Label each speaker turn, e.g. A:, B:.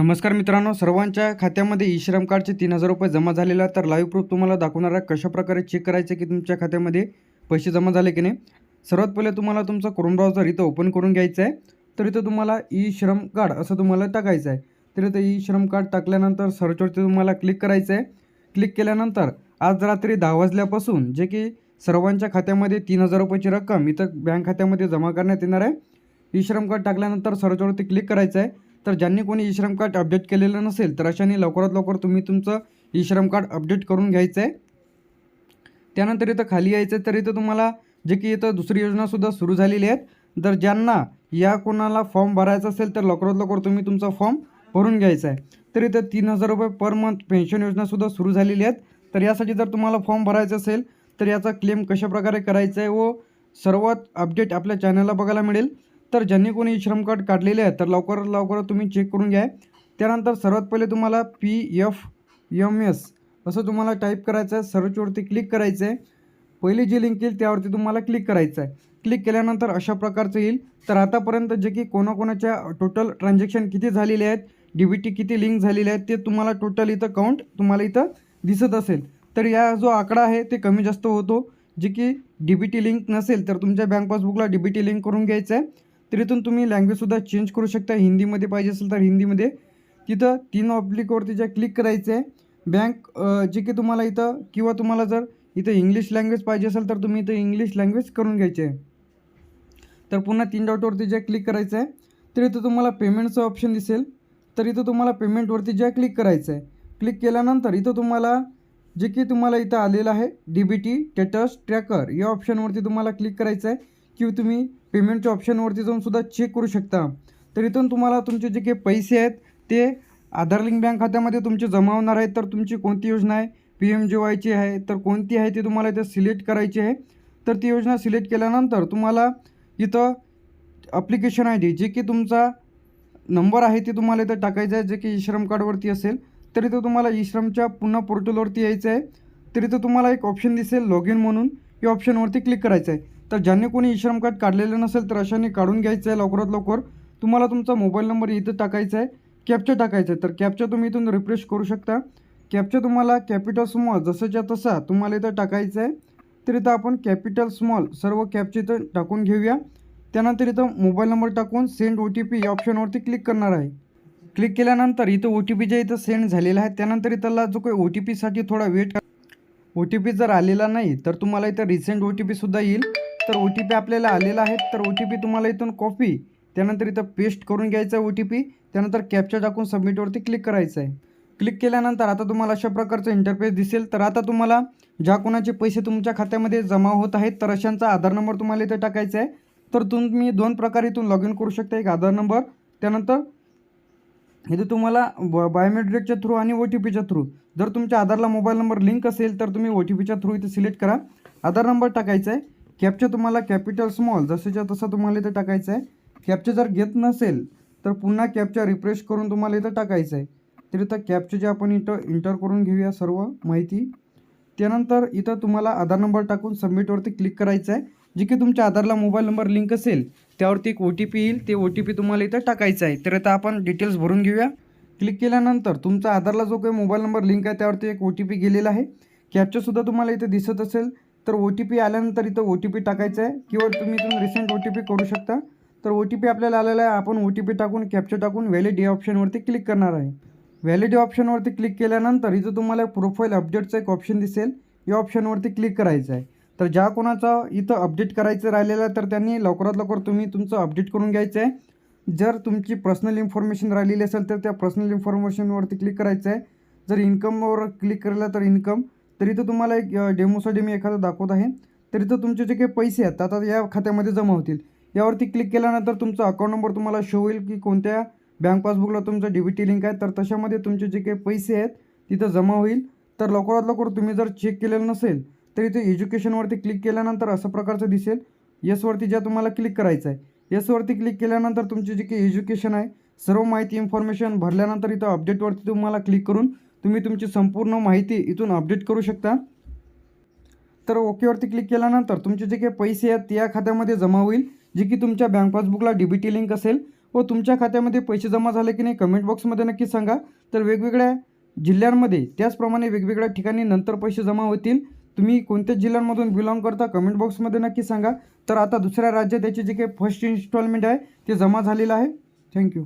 A: नमस्कार मित्रांनो सर्वांच्या खात्यामध्ये ई श्रम कार्डचे तीन हजार रुपये जमा झालेला तर लाईव्ह प्रूफ तुम्हाला दाखवणार आहे कशा प्रकारे चेक करायचं की तुमच्या खात्यामध्ये पैसे जमा झाले की नाही. सर्वात पहिले तुम्हाला तुमचा क्रोम ब्राउझर इथं ओपन करून घ्यायचं आहे. तर इथं तुम्हाला ई श्रम कार्ड असं तुम्हाला टाकायचं आहे. तर इथं ई श्रम कार्ड टाकल्यानंतर सर्चवरती तुम्हाला क्लिक करायचं आहे. क्लिक केल्यानंतर आज रात्री दहा वाजल्यापासून जे की सर्वांच्या खात्यामध्ये तीन हजार रुपयाची रक्कम इथं बँक खात्यामध्ये जमा करण्यात येणार आहे. ई श्रम कार्ड टाकल्यानंतर सर्चवरती क्लिक करायचं आहे. तर ज्यांनी कोणी ई श्रम कार्ड अपडेट केलेलं नसेल तर अशाने लवकरात लवकर तुम्ही तुमचं ई श्रम कार्ड अपडेट करून घ्यायचं आहे त्यानंतर इथं खाली यायचं आहे तर इथं तुम्हाला जे की इथं दुसरी योजनासुद्धा सुरू झालेली आहेत. तर ज्यांना या कोणाला फॉर्म भरायचा असेल तर लवकरात लवकर तुम्ही तुमचा फॉर्म भरून घ्यायचा आहे तर इथं तीन हजार रुपये पर मंथ पेन्शन योजनासुद्धा सुरू झालेली आहेत. तर यासाठी जर तुम्हाला फॉर्म भरायचा असेल तर याचा क्लेम कशाप्रकारे करायचा आहे व सर्वात अपडेट आपल्या चॅनलला बघायला मिळेल. तर ज्यांनी कोणी श्रम कार्ड काढलेले आहे तर लवकरात लवकर तुम्ही चेक करून घ्या. त्यानंतर सर्वात पहिले तुम्हाला पी एफ एम एस असं तुम्हाला टाईप करायचं आहे. सर्चवरती क्लिक करायचं आहे. पहिली जी लिंक येईल त्यावरती तुम्हाला क्लिक करायचं आहे. क्लिक केल्यानंतर अशा प्रकारचं येईल. तर आतापर्यंत जे की कोणाकोणाच्या टोटल ट्रान्झॅक्शन किती झालेले आहेत डी बी टी किती लिंक झालेले आहेत ते तुम्हाला टोटल इथं काउंट तुम्हाला इथं दिसत असेल. तर या जो आकडा आहे ते कमी जास्त होतो. जे की डी बी टी लिंक नसेल तर तुमच्या बँक पासबुकला डी बी टी लिंक करून घ्यायचं आहे. तर इथून तुम्ही लँग्वेजसुद्धा चेंज करू शकता. हिंदीमध्ये पाहिजे असेल तर हिंदीमध्ये. तिथं तीन ऑब्लिकवरती ज्या क्लिक करायचं आहे बँक जे की तुम्हाला इथं किंवा तुम्हाला जर इथं इंग्लिश लँग्वेज पाहिजे असेल तर तुम्ही इथं इंग्लिश लँग्वेज करून घ्यायचे. आहे तर पुन्हा तीन डॉटवरती ज्या क्लिक करायचं आहे तर इथं तुम्हाला पेमेंटचं ऑप्शन दिसेल. तर इथं तुम्हाला पेमेंटवरती ज्या क्लिक करायचं आहे क्लिक केल्यानंतर इथं तुम्हाला जे की तुम्हाला इथं आलेलं आहे D B T status tracker या ऑप्शनवरती तुम्हाला क्लिक करायचं आहे किंवा तुम्ही पेमेंटच्या ऑप्शनवरती जाऊन सुद्धा चेक करू शकता. तर इथून तुम्हाला तुमचे जे काही पैसे आहेत ते आधार लिंक बँक खात्यामध्ये तुमचे जमा होणार आहेत तर तुमची कोणती योजना आहे? पी एम जे वायची आहे. तर कोणती आहे ती तुम्हाला इथं सिलेक्ट करायची आहे. तर ती योजना सिलेक्ट केल्यानंतर तुम्हाला इथं अप्लिकेशन आय डी जे की तुमचा नंबर आहे ते तुम्हाला इथं टाकायचं आहे. जे की श्रम कार्डवरती असेल तर इथं तुम्हाला ई श्रमच्या पुन्हा पोर्टलवरती यायचं आहे. तर इथं तुम्हाला एक ऑप्शन दिसेल लॉग इन म्हणून. या ऑप्शनवरती क्लिक करायचं आहे. तर ज्यांनी कोणी ई श्रम कार्ड काढलेलं नसेल तर अशाने काढून घ्यायचं आहे लवकरात लवकर. तुम्हाला तुमचा मोबाईल नंबर इथं टाकायचा आहे. कॅपचा टाकायचं आहे. तर कॅपचा तुम्ही इथून रिफ्रेश करू शकता. कॅपचा तुम्हाला कॅपिटल स्मॉल जसंच्या तसा तुम्हाला इथं टाकायचं आहे. तर इथं आपण कॅपिटल स्मॉल सर्व कॅपचे इथं टाकून घेऊया. त्यानंतर इथं मोबाईल नंबर टाकून सेंड ओ टी पी या ऑप्शनवरती क्लिक करणार आहे. क्लिक केल्यानंतर इथं ओ टी पी जे इथं सेंड झालेला आहे त्यानंतर इथला जो काही ओ टी पीसाठी थोडा वेट ओ टी पी जर आलेला नाही तर तुम्हाला इथं रिसेंट ओ टी पीसुद्धा येईल. तर ओ टी पी आपल्याला आलेला आहे. तर ओ टी पी तुम्हाला इथून कॉपी त्यानंतर इथं पेस्ट करून घ्यायचं आहे ओ टी पी त्यानंतर कॅप्चर टाकून सबमिटवरती क्लिक करायचं आहे क्लिक केल्यानंतर आता तुम्हाला अशा प्रकारचं इंटरफेस दिसेल. तर आता तुम्हाला ज्या कोणाचे पैसे तुमच्या खात्यामध्ये जमा होत आहेत तर अशांचा आधार नंबर तुम्हाला इथं टाकायचा आहे. तर तुम्ही दोन प्रकारे इथून लॉग इन करू शकता. एक आधार नंबर त्यानंतर इथे तुम्हाला ब बायोमेट्रिकच्या थ्रू आणि ओ टी पीच्या थ्रू जर तुमच्या आधारला मोबाईल नंबर लिंक असेल तर तुम्ही ओ टी पीच्या थ्रू इथे सिलेक्ट करा. आधार नंबर टाकायचा आहे. कॅपचा तुम्हाला कॅपिटल स्मॉल जसेच्या तसं तुम्हाला इथं टाकायचं आहे. कॅपचा जर घेत नसेल तर पुन्हा कॅपचा रिफ्रेश करून तुम्हाला इथं टाकायचं आहे. तर इथं कॅपचे जे आपण इथं इंटर करून घेऊया सर्व माहिती. त्यानंतर इथं तुम्हाला आधार नंबर टाकून सबमिटवरती क्लिक करायचं आहे. जे की तुमच्या आधारला मोबाईल नंबर लिंक असेल त्यावरती एक ओ टी पी येईल ते ओ टी पी तुम्हाला इथं टाकायचं आहे. तर आता आपण डिटेल्स भरून घेऊया. क्लिक केल्यानंतर तुमचा आधारला जो काही मोबाईल नंबर लिंक आहे त्यावरती एक ओ टी पी गेलेला आहे. कॅपचासुद्धा तुम्हाला इथं दिसत असेल. तर ओ टी पी आल्यानंतर इथं ओ टी पी टाकायचं आहे. किंवा तुम्ही इथून रिसेंट ओ टी पी करू शकता. तर ओ टी पी आपल्याला आलेला आहे. आपण ओ टी पी टाकून कॅप्चर टाकून व्हॅलिड या ऑप्शनवरती क्लिक करणार आहे. व्हॅलिड या ऑप्शनवरती क्लिक केल्यानंतर इथं तुम्हाला प्रोफाईल अपडेटचं एक ऑप्शन दिसेल. या ऑप्शनवरती क्लिक करायचं आहे. तर ज्या कोणाचा इथं अपडेट करायचं राहिलेलं आहे तर त्यांनी लवकरात लवकर तुम्ही तुमचं अपडेट करून घ्यायचं आहे. जर तुमची पर्सनल इन्फॉर्मेशन राहिलेली असेल तर त्या पर्सनल इन्फॉर्मेशनवरती क्लिक करायचं आहे. जर इन्कमवर क्लिक केलं तर इन्कम तर इथं तुम्हाला एक डेमोसाठी मी एखादं दाखवत आहे. तर इथं तुमचे जे काही पैसे आहेत आता या खात्यामध्ये जमा होतील. यावरती क्लिक केल्यानंतर तुमचा अकाउंट नंबर तुम्हाला शो होईल की कोणत्या बँक पासबुकला तुमचं डी बी टी लिंक आहे. तर तशामध्ये तुमचे जे काही पैसे आहेत तिथं जमा होईल. तर लवकरात लवकर तुम्ही जर चेक केलेलं नसेल तर इथे एज्युकेशनवरती क्लिक केल्यानंतर असं प्रकारचं दिसेल. येसवरती ज्या तुम्हाला क्लिक करायचं आहे येसवरती क्लिक केल्यानंतर तुमची जे काही एज्युकेशन आहे सर्व माहिती इन्फॉर्मेशन भरल्यानंतर इथं अपडेटवरती तुम्हाला क्लिक करून तुम्ही तुमची संपूर्ण माहिती इथून अपडेट करू शकता. तर ओकेवरती क्लिक केल्यानंतर तुमचे जे काही पैसे आहेत त्या खात्यामध्ये जमा होईल. जे की तुमच्या बँक पासबुकला डी बी टी लिंक असेल व तुमच्या खात्यामध्ये पैसे जमा झाले की नाही कमेंट बॉक्समध्ये नक्की सांगा. तर वेगवेगळ्या जिल्ह्यांमध्ये त्याचप्रमाणे वेगवेगळ्या ठिकाणी नंतर पैसे जमा होतील. तुम्ही कोणत्या जिल्ह्यांमधून बिलॉंग करता कमेंट बॉक्समध्ये नक्की सांगा. तर आता दुसऱ्या राज्यात त्याचे जे काही फर्स्ट इन्स्टॉलमेंट आहे ते जमा झालेलं आहे. थँक्यू